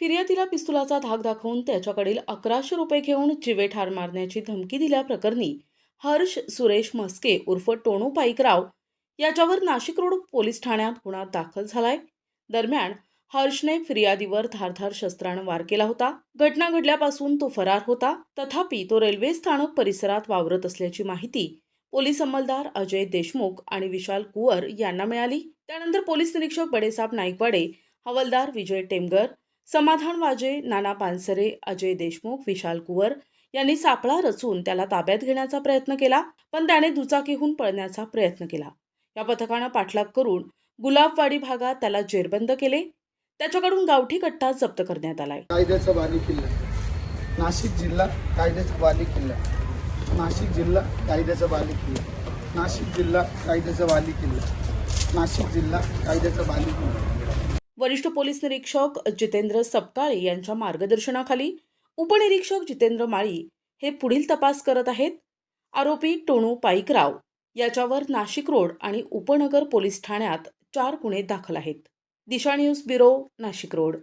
फिर्यादीला पिस्तुलाचा धाक दाखवून त्याच्याकडील अकराशे रुपये घेऊन जिवे ठार मारण्याची धमकी दिल्याप्रकरणी हर्ष सुरेश म्हस्के उर्फ टोणू पाईकराव याच्यावर नाशिक रोड पोलीस ठाण्यात गुन्हा दाखल झालाय. दरम्यान हर्षने फिर्यादीवर धारधार शस्त्रानं वार केला होता. घटना घडल्यापासून तो फरार होता. तथापि तो रेल्वे स्थानक परिसरात वावरत असल्याची माहिती पोलीस अंमलदार अजय देशमुख आणि विशाल कुवर यांना मिळाली. त्यानंतर पोलीस निरीक्षक बडेसाब नाईकवाडे हवालदार विजय टेमगर समाधान वाजे नाना पानसरे अजय देशमुख विशाल कुवर यांनी सापळा रचून त्याला ताब्यात घेण्याचा प्रयत्न केला पण त्याने दुचाकीहून पळण्याचा प्रयत्न केला. या पथकानं पाठलाग करून गुलाबवाडी भागात त्याला जेरबंद केले. त्याच्याकडून गावठी कट्टा जप्त करण्यात आलाय. कायद्याचा बाली किल्ला. नाशिक जिल्हा कायद्याचा बाली किल्ला. नाशिक जिल्हा कायद्याचा बाली किल्ला. नाशिक जिल्हा कायद्याचा बाली किल्ला. नाशिक जिल्हा कायद्याचा बाली किल्ला. वरिष्ठ पोलीस निरीक्षक जितेंद्र सपकाळे यांच्या मार्गदर्शनाखाली उपनिरीक्षक जितेंद्र माळी हे पुढील तपास करत आहेत. आरोपी टोणू पाईकराव याच्यावर नाशिक रोड आणि उपनगर पोलीस ठाण्यात चार गुन्हे दाखल आहेत. Disha news bureau Nashik road.